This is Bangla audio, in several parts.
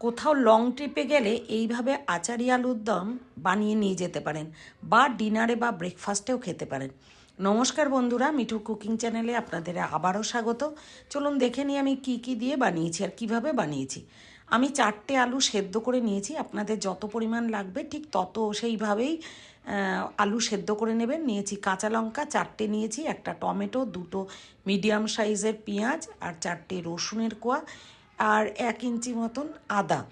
কোথাও লং ট্রিপে গেলে এইভাবে আচারি আলুর দম বানিয়ে নিয়ে যেতে পারেন বা ডিনারে বা ব্রেকফাস্টেও খেতে পারেন। নমস্কার বন্ধুরা, মিঠু কুকিং চ্যানেলে আপনাদের আবারও স্বাগত। চলুন দেখে নিই আমি কি কি দিয়ে বানিয়েছি আর কীভাবে বানিয়েছি। আমি চারটে আলু সেদ্ধ করে নিয়েছি, আপনাদের যত পরিমাণ লাগবে ঠিক তত সেইভাবেই আলু সেদ্ধ করে নেবেন। নিয়েছি কাঁচা লঙ্কা, চারটে নিয়েছি, একটা টমেটো, দুটো মিডিয়াম সাইজের পেঁয়াজ আর চারটে রসুনের কোয়া। আর এক ইঞ্চি মতন আদা।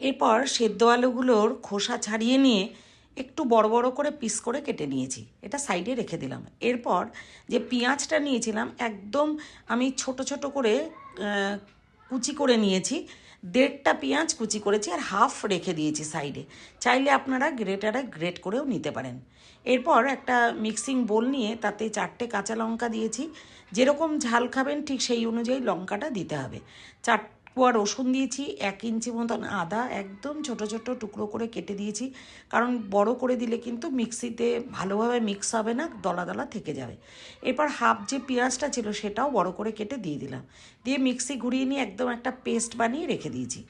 এরপর সেদ্ধ আলুগুলোর খোসা ছাড়িয়ে নিয়ে একটু বড় বড় করে পিস করে কেটে নিয়েছি। এটা সাইডে রেখে দিলাম। এরপর যে পেঁয়াজটা নিয়েছিলাম, একদম আমি ছোট ছোট করে কুচি করে নিয়েছি। দেড়টা পেঁয়াজ কুচি করেছি আর হাফ রেখে দিয়েছি সাইডে। চাইলে আপনারা গ্রেটারে গ্রেট করেও নিতে পারেন। এরপর একটা মিক্সিং বোল নিয়ে তাতে চারটে কাঁচা লঙ্কা দিয়েছি। যেরকম ঝাল খাবেন ঠিক সেই অনুযায়ী লঙ্কাটা দিতে হবে। চার কোয়া রসুন দিয়েছি, এক ইঞ্চি মতন আদা, একদম ছোট ছোট টুকরো করে কেটে দিয়েছি। কারণ বড় করে দিলে কিন্তু মিক্সিতে ভালোভাবে মিক্স হবে না, দলা দলা থেকে যাবে। এরপর হাফ যে পেঁয়াজটা ছিল সেটাও বড় করে কেটে দিয়ে দিলাম। দিয়ে মিক্সি ঘুরিয়ে নিয়ে একদম একটা পেস্ট বানিয়ে রেখে দিয়েছি।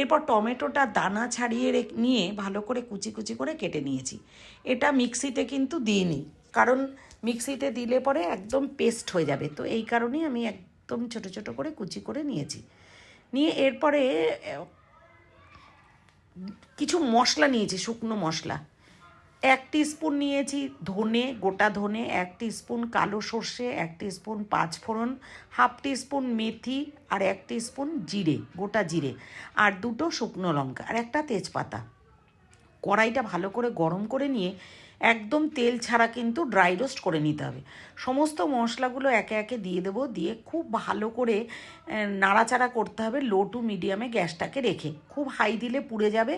এরপর টমেটোটা দানা ছাড়িয়ে নিয়ে ভালো করে কুচি কুচি করে কেটে নিয়েছি। এটা মিক্সিতে কিন্তু দিইনি, কারণ মিক্সিতে দিলে পরে একদম পেস্ট হয়ে যাবে। তো এই কারণেই আমি একদম ছোট ছোট করে কুচি করে নিয়েছি। নিয়ে এরপরে কিছু মশলা নিয়েছি, শুকনো মশলা। এক স্পুন নিয়েছি ধনে, গোটা ধনে, এক স্পুন কালো সর্ষে, এক স্পুন পাঁচফোড়ন হাফ স্পুন মেথি আর এক স্পুন জিরে, গোটা জিরে আর দুটো শুকনো লঙ্কা আর একটা তেজপাতা। কড়াইটা ভালো করে গরম করে নিয়ে একদম তেল ছাড়া কিন্তু ড্রাই রোস্ট করে নিতে হবে। সমস্ত মশলাগুলো একে একে দিয়ে দেবো, দিয়ে খুব ভালো করে নাড়াচাড়া করতে হবে লো টু মিডিয়ামে গ্যাসটাকে রেখে। খুব হাই দিলে পুড়ে যাবে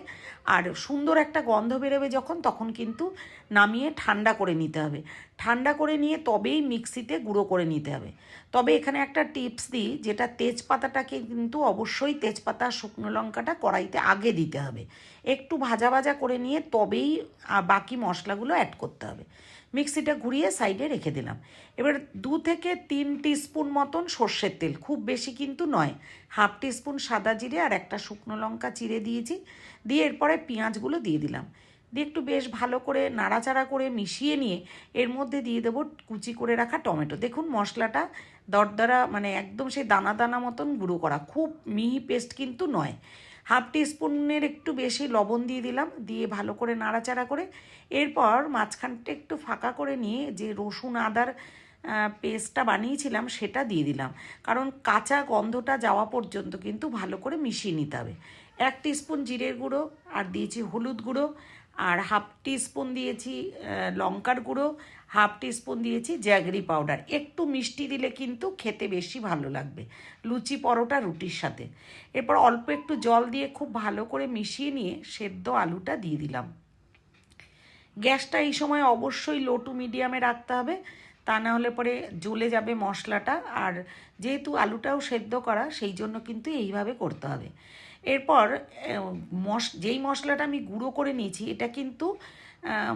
আর সুন্দর একটা গন্ধ বেরোবে যখন, তখন কিন্তু নামিয়ে ঠান্ডা করে নিতে হবে। ঠান্ডা করে নিয়ে তবেই মিক্সিতে গুঁড়ো করে নিতে হবে। তবে এখানে একটা টিপস দিই, যেটা তেজপাতাটাকে কিন্তু অবশ্যই তেজপাতা, শুকনো লঙ্কাটা কড়াইতে আগে দিতে হবে। একটু ভাজা ভাজা করে নিয়ে তবেই বাকি মশলাগুলো অ্যাড করতে হবে। মিক্সিটা ঘুরিয়ে সাইডে রেখে দিলাম। এবার দু থেকে তিন টিস্পুন মতন সর্ষের তেল, খুব বেশি কিন্তু নয়। হাফ টিস্পুন সাদা জিরে আর একটা শুকনো লঙ্কা চিড়ে দিয়েছি। দিয়ে এরপরে পেঁয়াজগুলো দিয়ে দিলাম। দিয়ে একটু বেশ ভালো করে নাড়াচাড়া করে মিশিয়ে নিয়ে এর মধ্যে দিয়ে দেবো কুচি করে রাখা টমেটো। দেখুন মশলাটা দরদরা মানে একদম সেই দানা দানা মতন গুঁড়ো করা। খুব মিহি পেস্ট কিন্তু নয়। হাফ স্পুনের একটু বেশি লবণ দিয়ে দিলাম, দিয়ে ভালো করে নাড়াচাড়া করে। এরপর মাঝখানটা একটু ফাঁকা করে নিয়ে যে রসুন আদার পেস্টটা বানিয়েছিলাম সেটা দিয়ে দিলাম। কারণ কাঁচা গন্ধটা যাওয়া পর্যন্ত কিন্তু ভালো করে মিশিয়ে নিতে হবে। এক স্পুন জিরের গুঁড়ো, আর দিয়েছি হলুদ গুঁড়ো আর হাফ স্পুন দিয়েছি লঙ্কার গুঁড়ো, হাফ স্পুন দিয়েছি জ্যাগরি পাউডার। একটু মিষ্টি দিলে কিন্তু খেতে বেশি ভালো লাগবে, লুচি পরোটা, রুটির সাথে। এরপর অল্প একটু জল দিয়ে খুব ভালো করে মিশিয়ে নিয়ে সেদ্ধ আলুটা দিয়ে দিলাম। গ্যাসটা এই সময় অবশ্যই লো টু মিডিয়ামে রাখতে হবে তা না হলে পরে জ্বলে যাবে মশলাটা। আর যেহেতু আলুটাও সেদ্ধ করা, সেই জন্য কিন্তু এইভাবে করতে হবে। এরপর মশ, যেই মশলাটা আমি গুঁড়ো করে নিয়েছি, এটা কিন্তু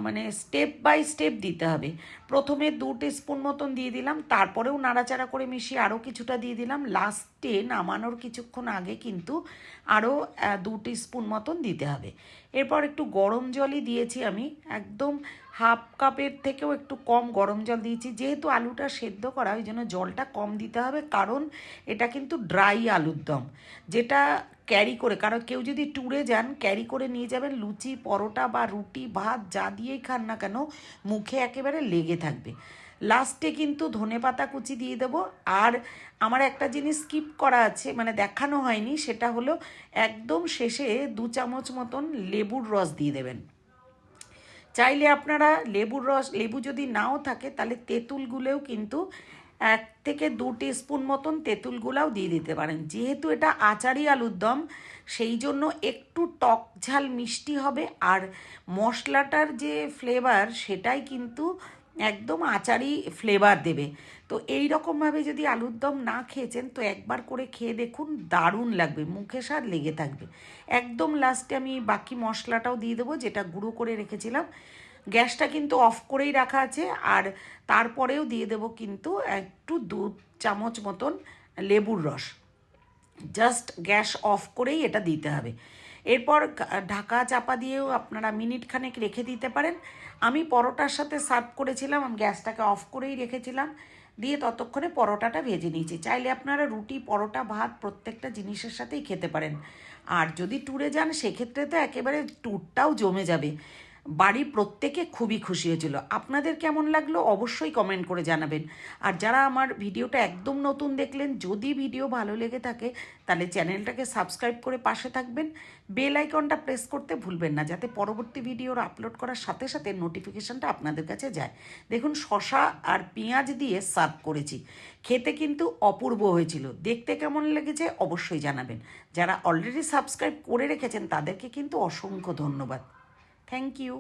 মানে স্টেপ বাই স্টেপ দিতে হবে। প্রথমে দু স্পুন মতন দিয়ে দিলাম, তারপরেও নাড়াচাড়া করে মিশিয়ে আরও কিছুটা দিয়ে দিলাম। লাস্টে নামানোর কিছুক্ষণ আগে কিন্তু আরও দু স্পুন মতন দিতে হবে। এরপর একটু গরম জলই দিয়েছি আমি। একদম হাফ কাপের থেকেও একটু কম গরম জল দিয়েছি। যেহেতু আলুটা সেদ্ধ করা, ওই জন্য জলটা কম দিতে হবে, কারণ এটা কিন্তু ড্রাই আলুর দম। যেটা ক্যারি করে, কারণ কেউ যদি ট্যুরে যান ক্যারি করে নিয়ে যাবেন, লুচি, পরোটা বা রুটি, ভাত, যা দিয়েই খান না কেন, মুখে একেবারে লেগে থাকবে। লাস্টে কিন্তু ধনে পাতা কুচি দিয়ে দেবো। আর আমার একটা জিনিস স্কিপ করা আছে মানে দেখানো হয়নি, সেটা হলো একদম শেষে দু চামচ মতন লেবুর রস দিয়ে দেবেন। চাইলে আপনারা লেবুর রস, লেবু যদি নাও থাকে, তাহলে তেঁতুলগুলোও কিন্তু এক থেকে দু স্পুন মতন তেঁতুলগুলাও দিয়ে দিতে পারেন। যেহেতু এটা আচারি আলুর দম, সেই জন্য একটু টক ঝাল মিষ্টি হবে। আর মশলাটার যে ফ্লেভার সেটাই কিন্তু একদম আচারি ফ্লেভার দেবে। তো এই রকমভাবে যদি আলুর দম না খেয়েছেন, তো একবার করে খেয়ে দেখুন, দারুণ লাগবে, মুখে স্বাদ লেগে থাকবে। একদম লাস্টে আমি বাকি মশলাটাও দিয়ে দেবো, যেটা গুঁড়ো করে রেখেছিলাম। গ্যাসটা কিন্তু অফ করেই রাখা আছে আর তারপরেও দিয়ে দেবো কিন্তু একটু দু চামচ মতন লেবুর রস। জাস্ট গ্যাস অফ করেই এটা দিতে হবে। এরপর ঢাকা চাপা দিয়েও আপনারা মিনিট খানেক রেখে দিতে পারেন। আমি পরোটার সাথে সার্ভ করেছিলাম, আমি গ্যাসটাকে অফ করেই রেখেছিলাম। দিয়ে ততক্ষণে পরোটাটা ভেজে নিয়েছি। চাইলে আপনারা রুটি, পরোটা, ভাত প্রত্যেকটা জিনিসের সাথেই খেতে পারেন। আর যদি ট্যুরে যান, সেক্ষেত্রে তো একেবারে ট্যুরটাও জমে যাবে। বাড়ির প্রত্যেকে খুবই খুশি হয়েছিল। আপনাদের কেমন লাগল অবশ্যই কমেন্ট করে জানাবেন। আর যারা আমার ভিডিওটা একদম নতুন দেখলেন, যদি ভিডিও ভালো লেগে থাকে, তাহলে চ্যানেলটাকে সাবস্ক্রাইব করে পাশে থাকবেন। বেল আইকনটা প্রেস করতে ভুলবেন না, যাতে পরবর্তী ভিডিওর আপলোড করার সাথে সাথে নোটিফিকেশনটা আপনাদের কাছে যায়। দেখুন শশা আর পেঁয়াজ দিয়ে সার্ভ করেছি। খেতে কিন্তু অপূর্ব হয়েছিল। দেখতে কেমন লেগেছে অবশ্যই জানাবেন। যারা অলরেডি সাবস্ক্রাইব করে রেখেছেন, তাদেরকে কিন্তু অসংখ্য ধন্যবাদ। Thank you